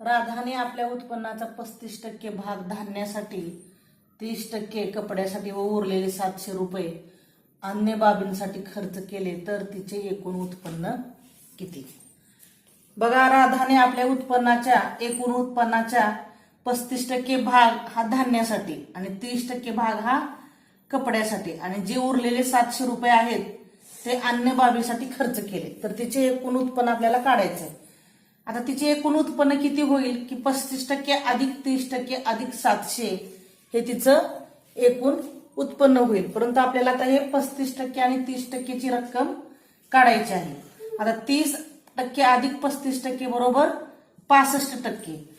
राधाने आपल्या उत्पन्नाचा पस्तीस टक्के भाग धान्यासाठी तीस टक्के कपड्यासाठी व उरलेले सातशे रुपये अन्य बाबींसाठी खर्च केले तर तिचे एकूण उत्पन्न किती? बघा राधाने आपल्या उत्पन्नाच्या एकूण उत्पन्नाच्या पस्तीस टक्के भाग हा धान्यासाठी आणि तीस टक्के भाग हा कपड्यासाठी. आणि जे उरलेले सातशे रुपये आहेत ते अन्य बाबीसाठी खर्च केले. तर तिचे एकूण उत्पन्न आपल्याला काढायचं आहे आता तिचे एकूण उत्पन्न किती होईल? की पस्तीस टक्के अधिक तीस टक्के अधिक सातशे हे तिचं एकूण उत्पन्न होईल. परंतु आपल्याला आता हे पस्तीस टक्के आणि तीस टक्केची रक्कम काढायची आहे. आता तीस टक्के अधिक पस्तीस टक्के बरोबर पासष्ट टक्के.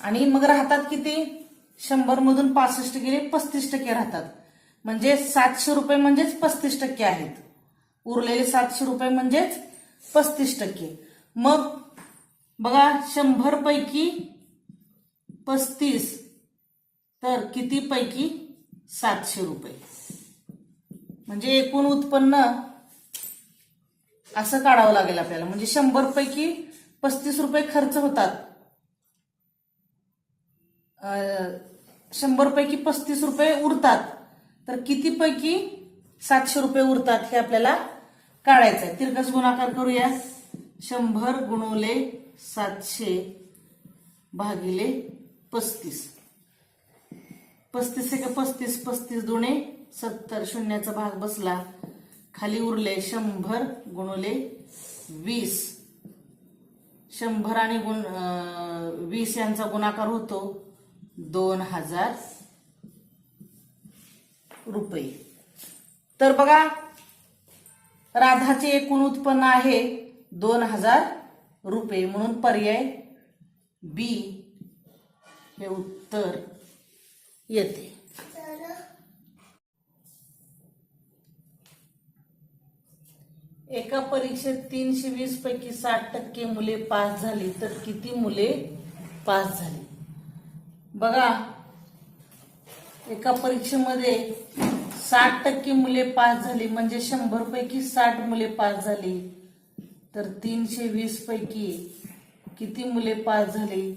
आणि मग राहतात किती? शंभर मधून पासष्ट गेले पस्तीस टक्के राहतात. म्हणजे सातशे रुपये म्हणजेच पस्तीस टक्के आहेत. उरलेले सातशे रुपये म्हणजेच पस्तीस टक्के. मग बघा शंभर पैकी पस्तीस. तर किती पैकी सातशे रुपये. म्हणजे एकूण उत्पन्न असं काढावं लागेल आपल्याला. म्हणजे शंभर पैकी पस्तीस रुपये खर्च होतात. शंभर पैकी पस्तीस रुपये उरतात. तर किती पैकी सातशे रुपये उरतात हे आपल्याला काढायचं आहे तिरकस गुणाकार करूया. शंभर गुणवले सातशे भागिले पस्तीस. पस्तीस एक पस्तीस पस्तीस दुणे सत्तर शून्याचा भाग बसला. खाली उरले शंभर गुणवले वीस. शंभर आणि गुण वीस यांचा गुणाकार होतो दोन हजार रुपये. तर बघा राधाचे एकूण उत्पन्न आहे दोन हजार रुपये म्हणून पर्याय बी हे उत्तर येते. एका परीक्षेत तीनशे वीस पैकी साठ टक्के मुले पास झाली तर किती मुले पास झाली? बघा एका परीक्षेमध्ये साठ टक्के मुले पास झाली म्हणजे शंभर पैकी साठ मुले पास झाली. तर तीनशे वीस पैकी किती मुले पास झाली?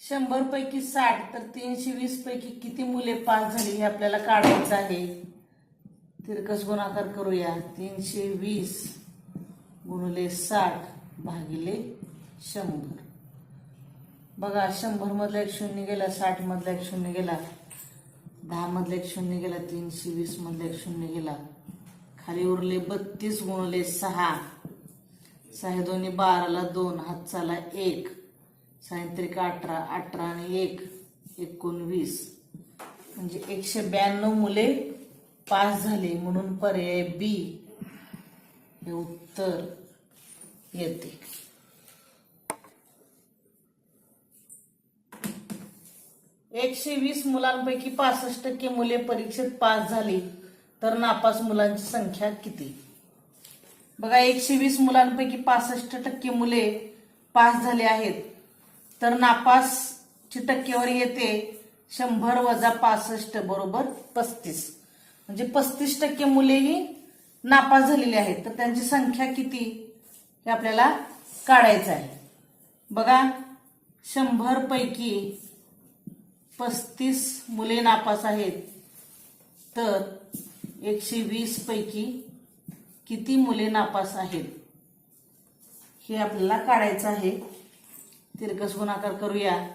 शंभर पैकी साठ तर तीनशे वीस पैकी किती मुले पास झाली हे आपल्याला काढायचं आहे. तिरकस गुणाकार करूया. तीनशे वीस गुणले साठ भागिले शंभर. बघा शंभर मधला एक शून्य गेला साठ मधला एक शून्य गेला दहा मधला एक शून्य गेला तीनशे वीस मधला एक शून्य गेला. खाली उरले बत्तीस गुणले सहा. सहा दोन्ही बाराला दोन हातचाला एक. सायंत्रिक अठरा अठरा आणि एक एकोणवीस. म्हणजे एकशे ब्याण्णव मुले पास झाले म्हणून पर्याय बी हे उत्तर येते. एकशे वीस मुलांपैकी पासष्ट टक्के मुले परीक्षेत पास झाली. तर नापास मुलांची संख्या किती? बघा एकशे वीस मुलांपैकी पासष्ट टक्के मुले पास झाले आहेत. तर नापासची टक्केवारी येते शंभर वजा पासष्ट बरोबर पस्तीस. म्हणजे पस्तीस टक्के मुलेही नापास झालेली आहेत. तर त्यांची संख्या किती? हे आपल्याला काढायचं आहे. बघा शंभर पैकी पस्तीस मुले नापास आहेत. तर एकशे वीस पैकी किती मुले नापास आहेत? हे आपल्याला काढायचं आहे. तिरकस गुणाकार करूया.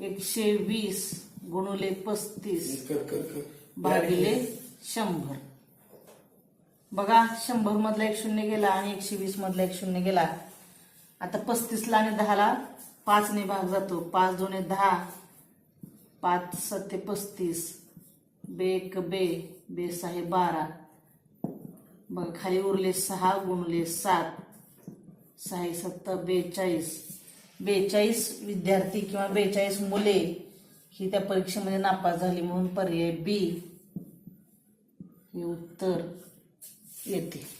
एकशे वीस गुणुले पस्तीस भागिले शंभर. बघा शंभर मधला एक शून्य गेला आणि एकशे वीस मधला एक शून्य गेला. आता पस्तीसला आणि दहाला पाचने भाग जातो. पाच दोने दहा पाच सत्ते पस्तीस. बे एक बे बेस आहे बारा. बघा खाली उरले सहा गुणले सात. सहा सत्ता बेचाळीस. बेचाळीस विद्यार्थी किंवा बेचाळीस मुले ही त्या परीक्षेमध्ये नापास झाली म्हणून पर्याय बी हे उत्तर येते.